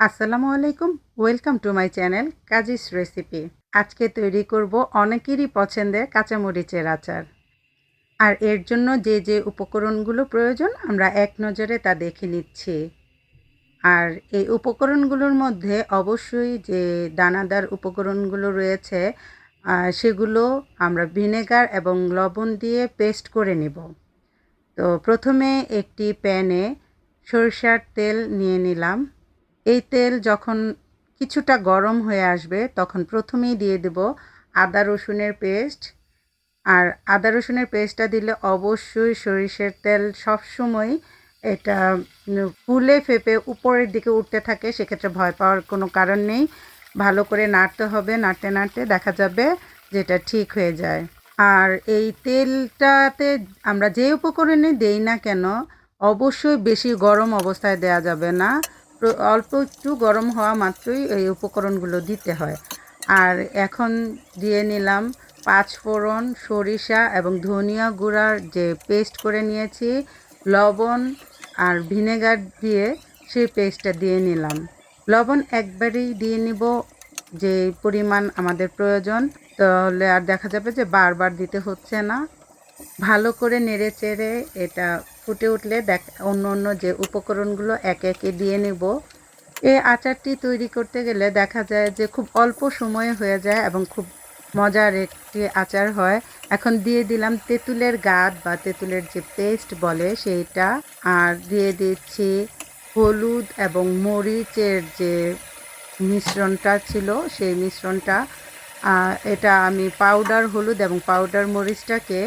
আসসালামু আলাইকুম, welcome to my channel Kazi's recipe. আজকে তৈরি করব অনেকেরই পছন্দের কাঁচামরিচের আচার। আর এর জন্য যে যে উপকরণগুলো প্রয়োজন, আমরা এক নজরে তা দেখে নিচ্ছি। আর এই উপকরণগুলোর মধ্যে অবশ্যই যে দানাদার উপকরণগুলো রয়েছে সেগুলো আমরা ভিনেগার এবং লবণ দিয়ে পেস্ট করে নেব। তো প্রথমে একটি প্যানে সরিষার তেল নিয়ে নিলাম। এই তেল যখন কিছুটা গরম হয়ে আসবে, তখন প্রথমেই দিয়ে দেব আদা রসুনের পেস্ট। আর আদা রসুনের পেস্টটা দিলে অবশ্যই সরিষার তেল সবসময় এটা ফুলে ফেপে উপরের দিকে উঠতে থাকে, সেক্ষেত্রে ভয় পাওয়ার কোনো কারণ নেই। ভালো করে নাড়তে হবে, নাড়তে নাড়তে দেখা যাবে যেটা ঠিক হয়ে যায়। আর এই তেলটাতে আমরা যে উপকরণে দেই না কেন, অবশ্যই বেশি গরম অবস্থায় দেয়া যাবে না। অল্প একটু গরম হওয়া মাত্রই এই উপকরণগুলো দিতে হয়। আর এখন দিয়ে নিলাম পাঁচ ফোড়ন সরিষা এবং ধনিয়া গুঁড়ার যে পেস্ট করে নিয়েছি, লবণ আর ভিনেগার দিয়ে সেই পেস্টটা দিয়ে নিলাম। লবণ একবারেই দিয়ে নিব, যে পরিমাণ আমাদের প্রয়োজন। তাহলে আর দেখা যাবে যে বারবার দিতে হচ্ছে না। ভালো করে নেড়ে চেড়ে এটা ফুটে উঠলে দেখ, অন্য অন্য যে উপকরণগুলো একে একে দিয়ে নেব। এই আচারটি তৈরি করতে গেলে দেখা যায় যে খুব অল্প সময়ে হয়ে যায় এবং খুব মজার একটি আচার হয়। এখন দিয়ে দিলাম তেঁতুলের গাদ বা তেঁতুলের যে পেস্ট বলে সেইটা। আর দিয়ে দিচ্ছি হলুদ এবং মরিচের যে মিশ্রণটা ছিল সেই মিশ্রণটা। এটা আমি পাউডার, হলুদ এবং পাউডার, মরিচটাকে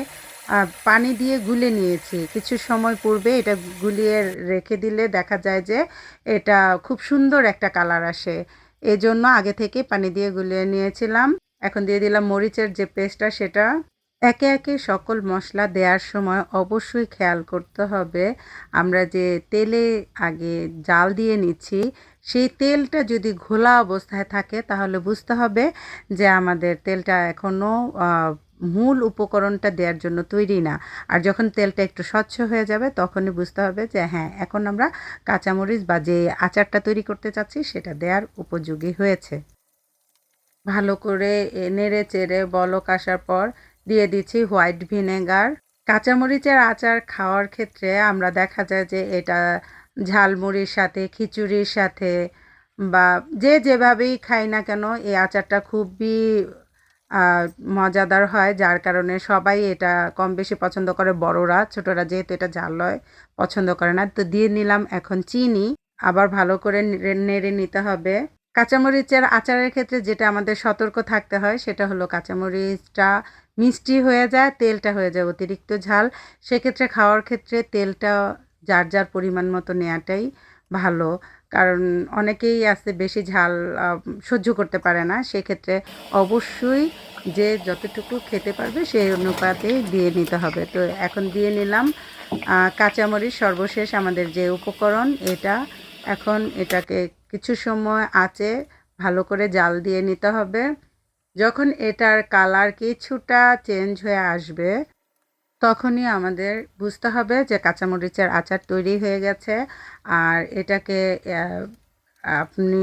পানি দিয়ে গুলে নিয়েছি। কিছু সময় পূর্বে এটা গুলিয়ে রেখে দিলে দেখা যায় যে এটা খুব সুন্দর একটা কালার আসে। এজন্য আগে থেকে পানি দিয়ে গুলিয়ে নিয়েছিলাম। এখন দিয়ে দিলাম মরিচের যে পেস্টটা, সেটা। একে একে সকল মশলা দেওয়ার সময় অবশ্যই খেয়াল করতে হবে। আমরা যে তেলে আগে জাল দিয়ে নিচ্ছি, সেই তেলটা যদি ঘোলা অবস্থায় থাকে, তাহলে বুঝতে হবে যে আমাদের তেলটা এখনও মূল উপকরণটা দেওয়ার জন্য তৈরি না। আর যখন তেলটা একটু স্বচ্ছ হয়ে যাবে, তখনই বুঝতে হবে যে হ্যাঁ এখন আমরা কাঁচামরিচ বা যে আচারটা তৈরি করতে চাচ্ছি, সেটা দেওয়ার উপযোগী হয়েছে। ভালো করে নেড়ে চেড়ে বলক আসার পর দিয়ে দিচ্ছি হোয়াইট ভিনেগার। কাঁচামরিচের আচার খাওয়ার ক্ষেত্রে আমরা দেখা যায় যে, এটা ঝালমুড়ির সাথে, খিচুড়ির সাথে বা যে যেভাবেই খাই না কেন, এই আচারটা খুবই মজাদার হয় যার কারণে সবাই এটা কম বেশি পছন্দ করে বড়রা। ছোটরা যেহেতু এটা ঝাল হয় পছন্দ করে না। তো দিয়ে নিলাম এখন চিনি। আবার ভালো করে নেড়ে নিতে হবে। কাঁচামরিচের আচারের ক্ষেত্রে যেটা আমাদের সতর্ক থাকতে হয় সেটা হলো কাঁচামরিচটা মিষ্টি হয়ে যায়, তেলটা হয়ে যায় অতিরিক্ত ঝাল। সেক্ষেত্রে খাওয়ার ক্ষেত্রে তেলটা যার যার পরিমাণ মতো নেওয়াটাই ভালো। কারণ অনেকেই আছে বেশি ঝাল সহ্য করতে পারে না। সেক্ষেত্রে অবশ্যই যে যতটুকু খেতে পারবে সেই অনুপাতে দিয়ে নিতে হবে। তো এখন দিয়ে নিলাম কাঁচামরিচ সর্বশেষ আমাদের যে উপকরণ, এটা এখন এটাকে কিছু সময় আঁচে ভালো করে জাল দিয়ে নিতে হবে। যখন এটার কালার কিছুটা চেঞ্জ হয়ে আসবে তখনই আমাদের বুঝতে হবে যে কাঁচামরিচের আচার তৈরি হয়ে গেছে। আর এটাকে আপনি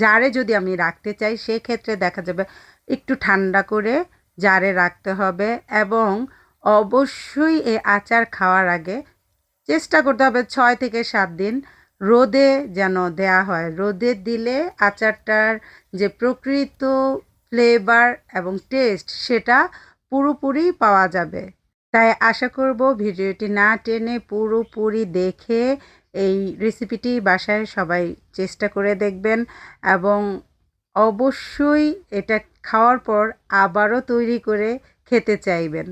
জারে যদি আমি রাখতে চাই, সেক্ষেত্রে দেখা যাবে একটু ঠান্ডা করে জারে রাখতে হবে এবং অবশ্যই এই আচার খাওয়ার আগে চেষ্টা করতে হবে ছয় থেকে সাত দিন রোদে যেন দেয়া হয়। রোদে দিলে আচারটার যে প্রকৃত ফ্লেভার এবং টেস্ট সেটা পুরোপুরি পাওয়া যাবে। তাই আশা করব ভিডিওটি না টেনে পুরোপুরি দেখে এই রেসিপিটি বাসায় সবাই চেষ্টা করে দেখবেন এবং অবশ্যই এটা খাওয়ার পর আবারও তৈরি করে খেতে চাইবেন।